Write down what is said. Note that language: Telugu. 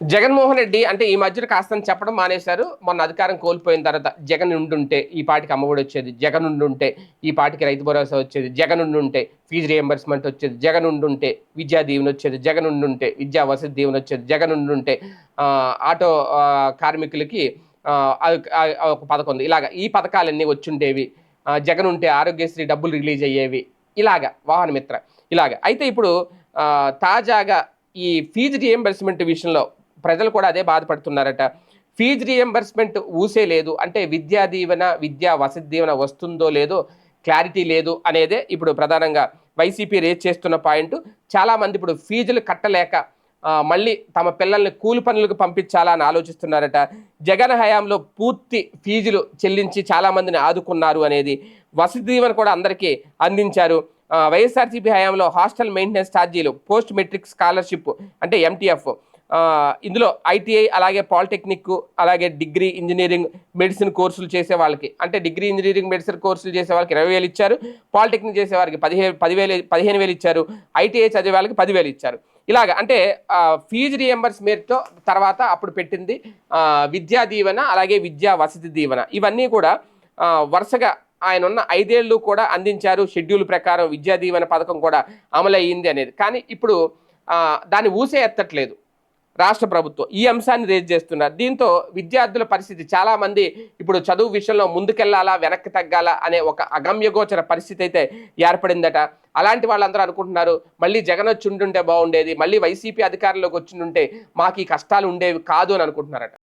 జగన్మోహన్ రెడ్డి అంటే ఈ మధ్యన కాస్త చెప్పడం మానేశారు. మొన్న అధికారం కోల్పోయిన తర్వాత జగన్ ఉండుంటే ఈ పాటికి అమ్మఒడి వచ్చేది. జగన్ ఉండుంటే ఈ పాటికి రైతు భరోసా వచ్చేది. జగన్ ఉండుంటే ఫీజు రియంబర్స్మెంట్ వచ్చేది. జగన్ ఉండుంటే విద్యా దీవెన వచ్చేది. జగన్ ఉండుంటే విద్యా వసతి దీవెన వచ్చేది. జగన్ ఉండుంటే ఆటో కార్మికులకి ఒక పథకం ఉంది. ఇలాగ ఈ పథకాలన్నీ వచ్చుండేవి. జగన్ ఉంటే ఆరోగ్యశ్రీ డబ్బులు రిలీజ్ అయ్యేవి. ఇలాగ వాహన మిత్ర. ఇలాగ. అయితే ఇప్పుడు తాజాగా ఈ ఫీజు రియంబర్స్మెంట్ విషయంలో ప్రజలు కూడా అదే బాధపడుతున్నారట. ఫీజు రియంబర్స్మెంట్ ఊసే లేదు. అంటే విద్యా దీవెన విద్యా వసతి దీవెన వస్తుందో లేదో క్లారిటీ లేదు అనేదే ఇప్పుడు ప్రధానంగా వైసీపీ రేజ్ చేస్తున్న పాయింట్ చాలామంది ఇప్పుడు ఫీజులు కట్టలేక మళ్ళీ తమ పిల్లల్ని కూలి పనులకు పంపించాలని ఆలోచిస్తున్నారట. జగన్ హయాంలో పూర్తి ఫీజులు చెల్లించి చాలామందిని ఆదుకున్నారు అనేది వసతి దీవెన కూడా అందరికీ అందించారు. వైఎస్ఆర్సీపీ హయాంలో హాస్టల్ మెయింటెనెన్స్ ఛార్జీలు పోస్ట్ మెట్రిక్ స్కాలర్షిప్ అంటే ఎంటీఎఫ్ ఇందులో ఐటీఐ అలాగే పాలిటెక్నిక్ అలాగే డిగ్రీ ఇంజనీరింగ్ మెడిసిన్ కోర్సులు చేసే వాళ్ళకి అంటే డిగ్రీ ఇంజనీరింగ్ మెడిసిన్ కోర్సులు చేసే వాళ్ళకి ఇరవై వేలు ఇచ్చారు పాలిటెక్నిక్ చేసే వారికి పదిహేను పదివేలు పదిహేను వేలు ఇచ్చారు ఐటీఐ చదివే వాళ్ళకి పదివేలు ఇచ్చారు. ఇలాగ అంటే ఫీజు రియంబర్స్మెంట్తో తర్వాత అప్పుడు పెట్టింది విద్యా దీవెన అలాగే విద్యా వసతి దీవెన. ఇవన్నీ కూడా వరుసగా ఆయన ఉన్న ఐదేళ్ళు కూడా అందించారు షెడ్యూల్ ప్రకారం విద్యా దీవెన పథకం కూడా అమలు అయ్యింది అనేది. కానీ ఇప్పుడు దాన్ని ఊసే ఎత్తట్లేదు. రాష్ట్ర ప్రభుత్వం ఈ అంశాన్ని రేజ్ చేస్తున్నారు. దీంతో విద్యార్థుల పరిస్థితి చాలామంది ఇప్పుడు చదువు విషయంలో ముందుకెళ్ళాలా వెనక్కి తగ్గాలా అనే ఒక అగమ్యగోచర పరిస్థితి అయితే ఏర్పడిందట. అలాంటి వాళ్ళందరూ అనుకుంటున్నారు మళ్ళీ జగన్ వచ్చి ఉండుంటే బాగుండేది మళ్ళీ వైసీపీ అధికారంలోకి వచ్చి ఉంటే మాకు ఈ కష్టాలు ఉండేవి కాదు అని అనుకుంటున్నారట.